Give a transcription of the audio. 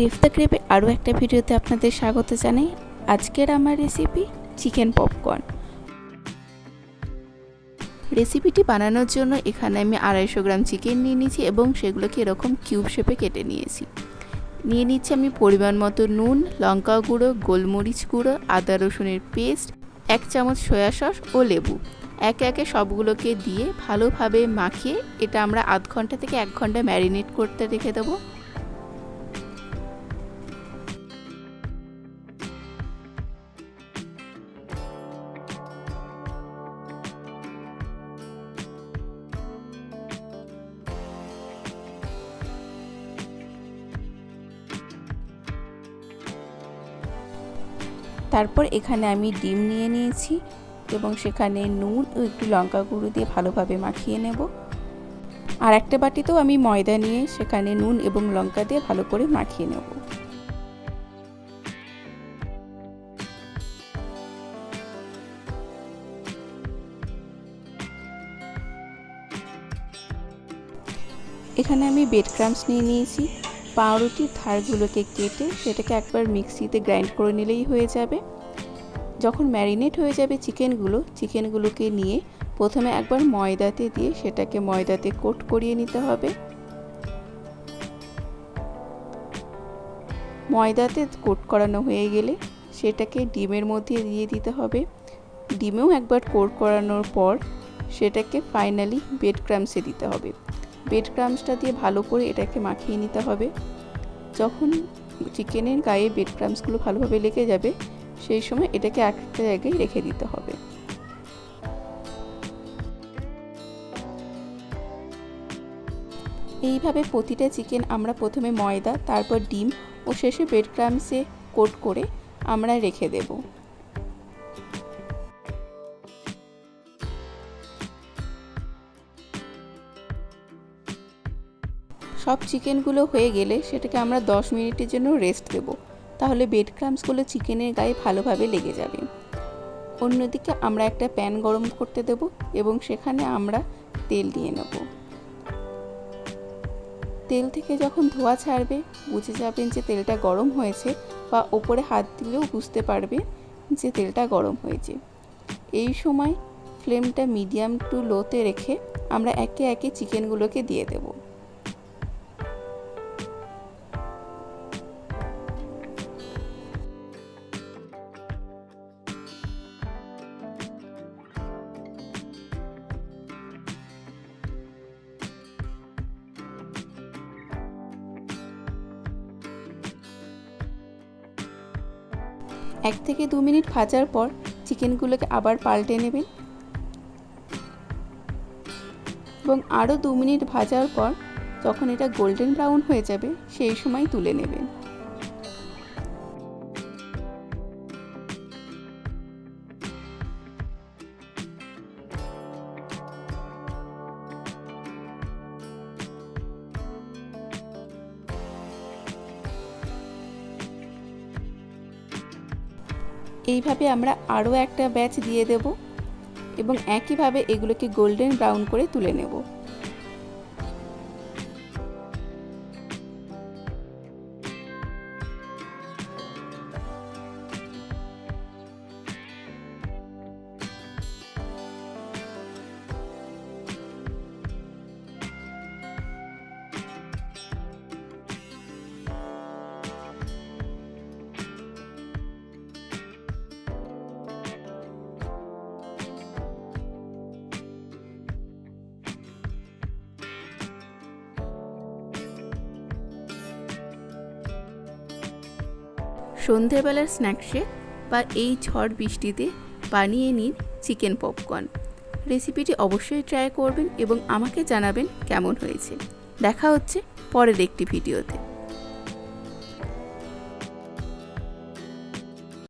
Crave the ক্রেভে আরও একটা ভিডিওতে আপনাদের স্বাগত জানাই। আজকের আমার রেসিপি চিকেন পপকর্ন রেসিপিটি বানানোর জন্য এখানে আমি আড়াইশো গ্রাম চিকেন নিয়ে নিয়েছি এবং সেগুলোকে এরকম কিউব শেপে কেটে নিয়েছি। নিয়ে নিচ্ছি আমি পরিমাণ মতো নুন, লঙ্কা গুঁড়ো, গোলমরিচ গুঁড়ো, আদা রসুনের পেস্ট এক চামচ সয়া সস ও লেবু। একে একে সবগুলোকে দিয়ে ভালোভাবে মাখিয়ে এটা আমরা আধ ঘণ্টা থেকে এক ঘণ্টা ম্যারিনেট করতে রেখে দেবো। তারপর এখানে আমি ডিম নিয়ে নিয়েছি এবং সেখানে নুন ও একটু লঙ্কা গুঁড়ো দিয়ে ভালোভাবে মাখিয়ে নেব। আর একটা বাটিতেও আমি ময়দা নিয়ে সেখানে নুন এবং লঙ্কা দিয়ে ভালো করে মাখিয়ে নেব। এখানে আমি বেড ক্রামস নিয়ে নিয়েছি। পাউরুটির ধারগুলোকে কেটে সেটাকে একবার মিক্সিতে গ্রাইন্ড করে নিলেই হয়ে যাবে। যখন ম্যারিনেট হয়ে যাবে চিকেনগুলো, চিকেনগুলোকে নিয়ে প্রথমে একবার ময়দাতে দিয়ে সেটাকে ময়দাতে কোট করিয়ে নিতে হবে। ময়দাতে কোট করানো হয়ে গেলে সেটাকে ডিমের মধ্যে দিয়ে দিতে হবে। ডিমেও একবার কোট করানোর পর সেটাকে ফাইনালি বেড ক্রামসে দিতে হবে। বেড ক্রামসটা দিয়ে ভালো করে এটাকে মাখিয়ে নিতে হবে। যখন চিকেনের গায়ে বেড ক্রামসগুলো ভালোভাবে লেগে যাবে, সেই সময় এটাকে একটা জায়গায় রেখে দিতে হবে। এইভাবে প্রতিটা চিকেন আমরা প্রথমে ময়দা, তারপর ডিম ও শেষে ব্রেড ক্রামসে কোট করে আমরা রেখে দেবো। সব চিকেনগুলো হয়ে গেলে সেটাকে আমরা 10 মিনিটের জন্য রেস্ট দেব। তাহলে বেড ক্রামসগুলো চিকেনের গায়ে ভালোভাবে লেগে যাবে। অন্যদিকে আমরা একটা প্যান গরম করতে দেব এবং সেখানে আমরা তেল দিয়ে নেব। তেল থেকে যখন ধোয়া ছাড়বে, বুঝে যাবেন যে তেলটা গরম হয়েছে বা ওপরে হাত দিলেও বুঝতে পারবে যে তেলটা গরম হয়েছে। এই সময় ফ্লেমটা মিডিয়াম টু লোতে রেখে আমরা একে একে চিকেনগুলোকে দিয়ে দেবো। এক থেকে দু মিনিট ভাজার পর চিকেনগুলোকে আবার পাল্টে নেবেন। এবং আরও দু মিনিট ভাজার পর যখন এটা গোল্ডেন ব্রাউন হয়ে যাবে, সেই সময় তুলে নেবেন। এইভাবে আমরা আরও একটা ব্যাচ দিয়ে দেব এবং একইভাবে এগুলোকে গোল্ডেন ব্রাউন করে তুলে নেব। সন্ধেবেলার স্ন্যাক্সে বা এই ঝড় বৃষ্টিতে বানিয়ে নিন চিকেন পপকর্ন। রেসিপিটি অবশ্যই ট্রাই করবেন এবং আমাকে জানাবেন কেমন হয়েছে। দেখা হচ্ছে পরের একটি ভিডিওতে।